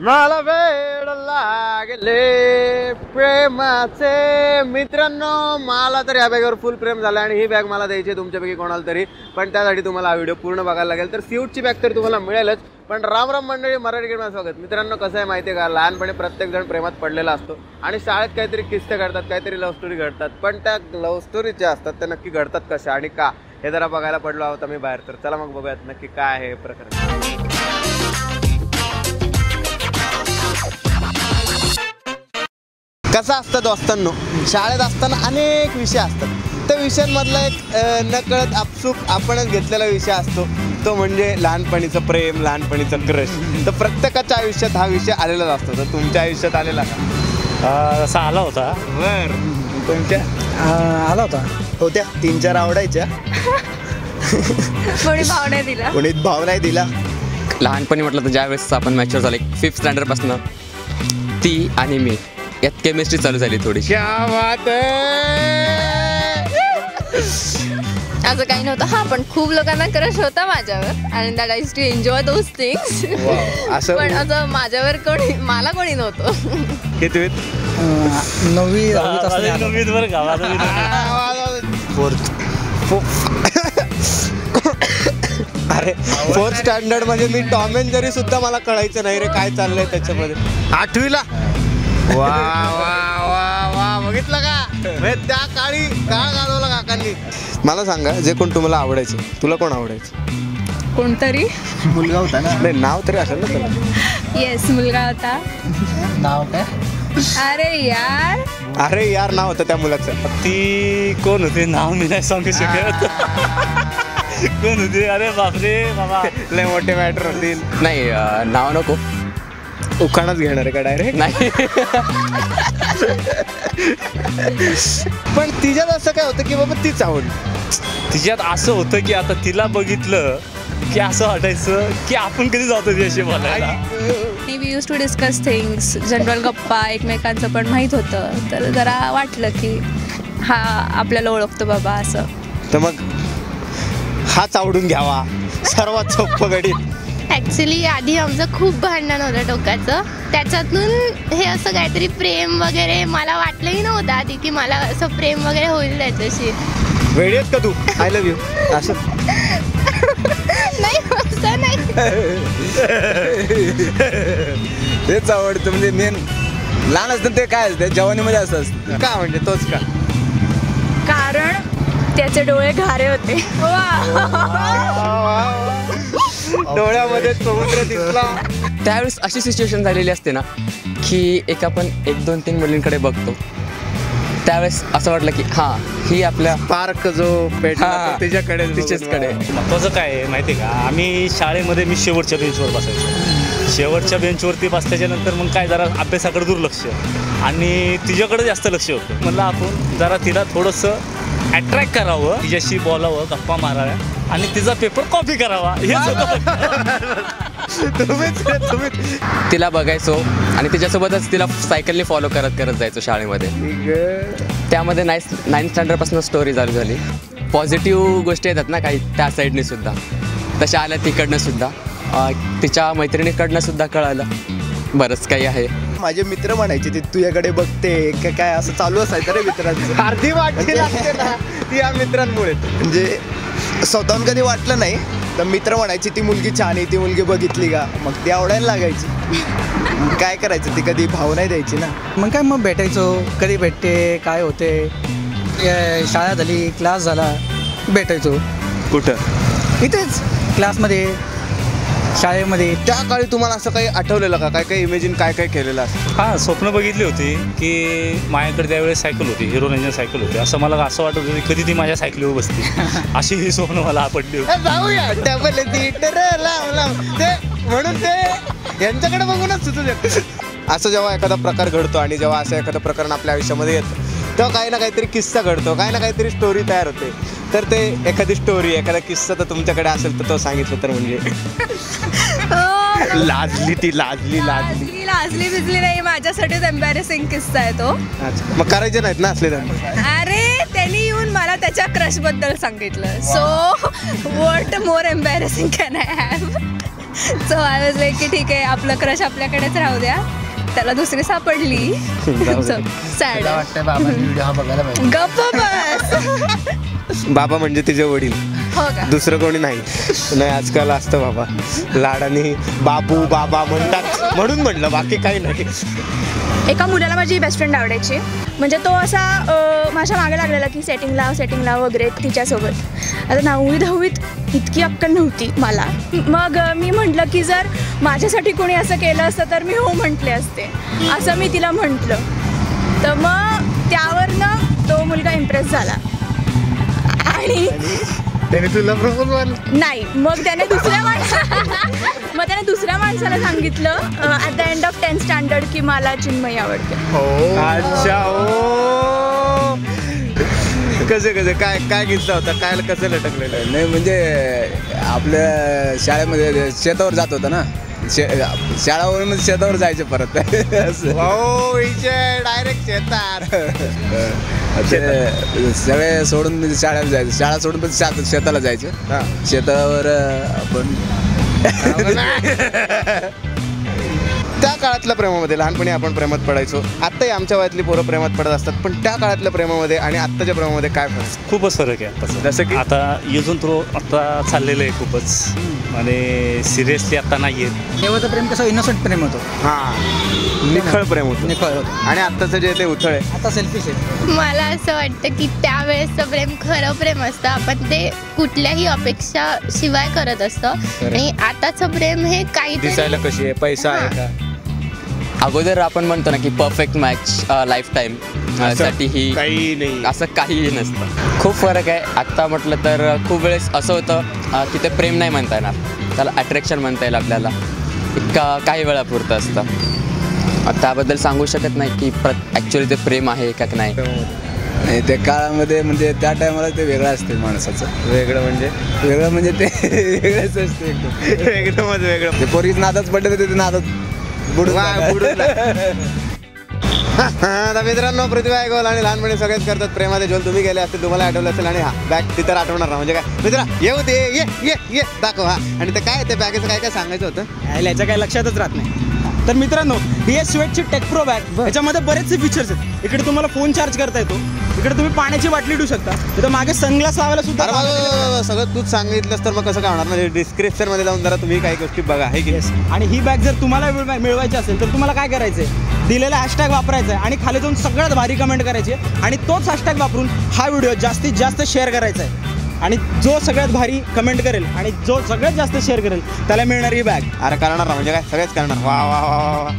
मला वेळ लागले प्रेमाचे. मित्रांनो मला तर या बॅगवर फुल प्रेम झालं आणि ही बॅग मला द्यायची आहे तुमच्यापैकी कोणाला तरी. पण त्यासाठी तुम्हाला हा व्हिडिओ पूर्ण बघायला लागेल. तर सीटची बॅग तर तुम्हाला मिळेलच. पण राम राम मंडळी मराठी गेम स्वागत. मित्रांनो कसं आहे माहिती आहे का? लहानपणी प्रत्येक जण प्रेमात पडलेला असतो. आणि शाळेत काहीतरी किस्से घडतात काहीतरी लव्ह स्टोरी घडतात. पण त्या लव्ह स्टोरी ज्या असतात त्या नक्की घडतात कशा आणि का? हे जरा बघायला पडलो आहोत आम्ही बाहेर. तर चला मग बघूयात नक्की काय आहे हे प्रकरण. कसं असतं दोस्तांनो? शाळेत असताना अनेक विषय असतात. त्या विषयांमधला एक नकळत आपसूक आपणच घेतलेला विषय असतो. तो म्हणजे लहानपणीचं प्रेम लहानपणीचं क्रश. तर प्रत्येकाच्या आयुष्यात हा विषय आलेलाच असतो. तर तुमच्या आयुष्यात आलेला का? असा आला होता. बर. तुमच्या? आला होता. होत्या. तीन चार आवडायच्या. कोणी भाव नाही दिला. कोणी भाव नाही दिला. लहानपणी म्हटलं तर ज्यावेळेस आपण मॅच्युअर झाले फिफ्थ स्टँडर्डपासून ती आणि मी. यात केमिस्ट्री चालू झाली थोडीशी. क्या बात आहे असं काही नव्हतं. हा पण खूप लोकांना क्रश होता माझ्यावर. आणि that I too enjoy those things. असं पण असं माझ्यावर कोणी मला कोणी नव्हतं. कितवीत नववी दहावीत माझं असताना. नववीत बरं का माझं नववीत. फोर्थ अरे फोर्थ स्टँडर्ड म्हणजे मी टॉम अँड जरी सुद्धा मला कळायचं नाही रे काय चाललंय त्याच्यामध्ये. आठवीला? वा वा वा वा. बघितलं का? म्हणजे त्या काळी काळ घालवला काकांनी. मला सांगा जे कोण तुम्हाला आवडायचे तुला कोण आवडायचं? कोणतरी? मुलगा होता ना? नाही नाव तरी असेल ना त्याला. येस मुलगा होता. नाव काय? अरे यार. अरे यार नाव होतं त्या मुलाचं. ती कोण होती? नाव मी नाही सांगू शकत. कोण होती? अरे बापरे बाबा. लय मोठे मॅटर होतील नाही अं, नाव नको. उखाणच घेणार आहे का डायरेक्ट नाही. पण तिच्यात असं काय होतं की बाबा तीच आवड तिच्यात असं होतं की आता तिला बघितलं की असं वाटायचं की आपण कधी जातो तिच्याशी बोलायला? We use to discuss things general गप्पा एकमेकांचं पण माहीत होतं. तर जरा वाटलं की हा आपल्याला ओळखतो बाबा असं. तर मग हाच आवडून घ्यावा. सर्वात सोपं गडी ॲक्च्युली आधी आमचं खूप भांडण होतं डोक्याचं. त्याच्यातून हे असं काहीतरी प्रेम वगैरे मला वाटलंही नव्हतं आधी की मला असं प्रेम वगैरे होईल त्याच्याशी. वेळी आहेत का तू? आय लव्ह यू असं. नाही असं नाही. तेच आवडतं म्हणजे मेन लहान असतं ते काय असतं? जवानीमध्ये असं असतं. का म्हणजे तोच का? कारण त्याचे डोळे घारे होते. डोळ्यामध्ये समुद्र दिसला. त्यावेळेस अशी सिच्युएशन झालेली असते ना की एक आपण एक दोन तीन मुलींकडे बघतो. त्यावेळेस असं वाटलं की हां ही आपल्या पार्क जो पेट हा. तिच्याकडे तिच्याचकडे. महत्वाचं काय आहे माहिती आहे का? आम्ही शाळेमध्ये मी शेवटच्या बेंचवर बसायचो. शेवटच्या बेंचवरती बसल्याच्या नंतर मग काय जरा अभ्यासाकडे दुर्लक्ष. आणि तिच्याकडे जास्त लक्ष होतं. म्हणलं आपण जरा तिला थोडंसं अट्रॅक्ट करावं तिच्याशी बोलावं गप्पा माराव्या आणि तिचा पेपर कॉपी करावा. हे तुम्हीच तिला बघायचो आणि तिच्यासोबतच तिला सायकलने फॉलो करत करत जायचो शाळेमध्ये. त्यामध्ये नाईन नाईन्थ स्टँडर्डपासून स्टोरी चालू झाली. पॉझिटिव्ह गोष्टी येतात ना काही त्या साईडने सुद्धा. तशा आल्या तिकडनं सुद्धा. तिच्या मैत्रिणीकडनं सुद्धा कळालं. बरंच काही आहे. माझे मित्र म्हणायचे ते तुझ्याकडे बघते का काय असं चालू असायचं रे मित्रांचं. अर्धी वाटली लागते ना ती या मित्रांमुळे. म्हणजे स्वतःहून कधी वाटलं नाही तर मित्र म्हणायची ती मुलगी छान आहे ती मुलगी बघितली का? मग ती आवडायला लागायची. काय करायचं ती कधी भाव नाही द्यायची ना. मग काय मग भेटायचो कधी भेटते काय होते? शाळा झाली क्लास झाला भेटायचो. कुठं? इथेच क्लासमध्ये. शाळेमध्ये. त्या काळी तुम्हाला असं काही आठवलेलं का? काय काय इमेजिन काय काय केलेलं असं? हां स्वप्न बघितली होती की माझ्याकडे त्यावेळेस सायकल होती हिरो रेंजर सायकल होती. असं मला असं वाटत होतं की कधी ती माझ्या सायकलीवर बसते. अशी ही स्वप्न मला आपडली होती. ए, जाऊया डबल थिएटर लाव लाव. ते म्हणून ते यांच्याकडे बघूनच सुचू शकतं. असं जेव्हा एखादा प्रकार घडतो आणि जेव्हा असं एखादं प्रकरण आपल्या आयुष्यामध्ये येतं तेव्हा काही ना काहीतरी किस्सा घडतो काही ना काहीतरी स्टोरी तयार होते. तर ते एखादी स्टोरी एखादा किस्सा तर तुमच्याकडे असेल तर तो सांगितलं तर म्हणजे. लाजली ती लाजली लाजली. लाजली लाजली बिजली नाही माझ्यासाठीच एम्बॅरेसिंग किस्सा आहे तो. अच्छा. मग करायचे नाहीत ना असले धंदे अरे त्यांनी येऊन मला त्याच्या क्रशबद्दल सांगितलं. So what more embarrassing can I have so I was like की ठीक आहे आपलं क्रश आपल्याकडेच राहू द्या. त्याला दुसरी सापडली. सॅड वाटतं बाबांनी व्हिडिओ हा बघायला पाहिजे. गप्प बस. बाबा म्हणजे तिचे वडील. हो का? दुसरं कोणी नाही. नाही आजकाल असतं बाबा. लाडाने बाबू बाबा म्हणतात. म्हणून म्हटलं बाकी काही नाही. एका मुलाला माझी बेस्ट फ्रेंड आवडायची. म्हणजे तो असा माझ्या मागे लागलेला की सेटिंग लाव सेटिंग लाव वगैरे तिच्यासोबत. आता नववी दहावीत इतकी अक्कल नव्हती मला. मग मी म्हटलं की जर माझ्यासाठी कोणी असं केलं असतं तर मी हो म्हटले असते. असं मी तिला म्हटलं. तर मग त्यावरनं तो मुलगा इम्प्रेस झाला. त्याने तुला प्रपोज नाही मग त्याने दुसऱ्या माणसा मग त्याने दुसऱ्या माणसाला सांगितलं at the end of tenth standard की मला चिन्मयी आवडते. अच्छा ओ कसे कसे काय काय किस्सा होता? काय कसं लटकलेलं? नाही म्हणजे आपल्या शाळेमध्ये शेतावर जात होतं ना. शे शाळावरून शेतावर जायचं परत. असं. इथे डायरेक्ट शेतात. ते सगळे सोडून शाळेला जायचं. शाळा सोडून पण शेत शेताला जायचं. शेतावर आपण त्या काळातल्या प्रेमामध्ये लहानपणी आपण प्रेमात पडायचो. आत्ताही आमच्या वयातली पोरं प्रेमात पडत असतात पण त्या काळातल्या प्रेमामध्ये आणि आत्ताच्या प्रेमामध्ये काय फरक? खूपच फरक आहे आताचा जसं की? आता येजून थ्रो आता चाललेलं आहे खूपच. आणि सिरियसली आता नाही आहे देवाचं प्रेम कसं इनोसंट प्रेम होतो? हां. निखळ प्रेम होतं. निखळ होतो. आणि आत्ताचं जे ते उथळ आहे. आता सेल्फिश आहे. मला असं वाटतं की त्यावेळेसचं प्रेम खरं प्रेम असतं. आपण ते कुठल्याही अपेक्षा शिवाय करत असतं. आणि आताचं प्रेम हे काहीतरी दिसायला कशी आहे? पैसा आहे का? अगोदर आपण म्हणतो ना की परफेक्ट मॅच लाईफ टाईमसाठी ही काही नाही. असं काहीही नसतं. खूप फरक आहे. आत्ता म्हटलं तर खूप वेळेस असं होतं की ते प्रेम नाही म्हणता येणार. त्याला अट्रॅक्शन म्हणता येईल आपल्याला. अं, काही वेळापुरतं असतं. त्याबद्दल सांगू शकत नाही की प्र ॲक्च्युली ते प्रेम आहे का नाही. नाही त्या काळामध्ये म्हणजे त्या टायमाला ते वेगळं असते माणसाचं. वेगळं म्हणजे? वेगळं म्हणजे ते वेगळंच असते एकदम. एकदमच वेगळं. ते पोरीच नादाच पडले तर ते नादात बुडून आता मित्रांनो प्रतिभा गोल आणि लहानपणी सगळेच करतात. प्रेमाचे झोल तुम्ही गेले असतील तुम्हाला आठवलं असेल आणि हा बॅग तिथं आठवणार ना. म्हणजे काय? मित्रा येऊ दे ये ये ये. दाखव हा. आणि ते काय ते बॅगेचं काय काय सांगायचं होतं? यायला याच्या काही लक्षातच राहत नाही. तर मित्रांनो ही आहे स्वेटची टेक प्रो बॅग याच्यामध्ये बरेचसे फीचर्स आहेत. इकडे तुम्हाला फोन चार्ज करता येतो. इकडे तुम्ही पाण्याची बाटली ठेवू शकता. इथं मागे सनग्लास लावायला सुद्धा सगळं तूच सांगितलंस तर मग कसं काय होणार? म्हणजे डिस्क्रिप्शनमध्ये जाऊन जरा तुम्ही काही गोष्टी बघा हे की. आणि ही बॅग जर तुम्हाला मिळवाय- मिळवायची असेल तर तुम्हाला काय करायचं आहे दिलेला हॅशटॅग वापरायचा आहे आणि खाली जाऊन सगळ्यात भारी कमेंट करायची आहे. आणि तोच हॅशटॅग वापरून हा व्हिडिओ जास्तीत जास्त शेअर करायचा आहे. आणि जो सगळ्यात भारी कमेंट करेल आणि जो सगळ्यात जास्त शेअर करेल त्याला मिळणार ही बॅग अरे करणार ना म्हणजे काय? सगळेच करणार. वा वा वा वा वा.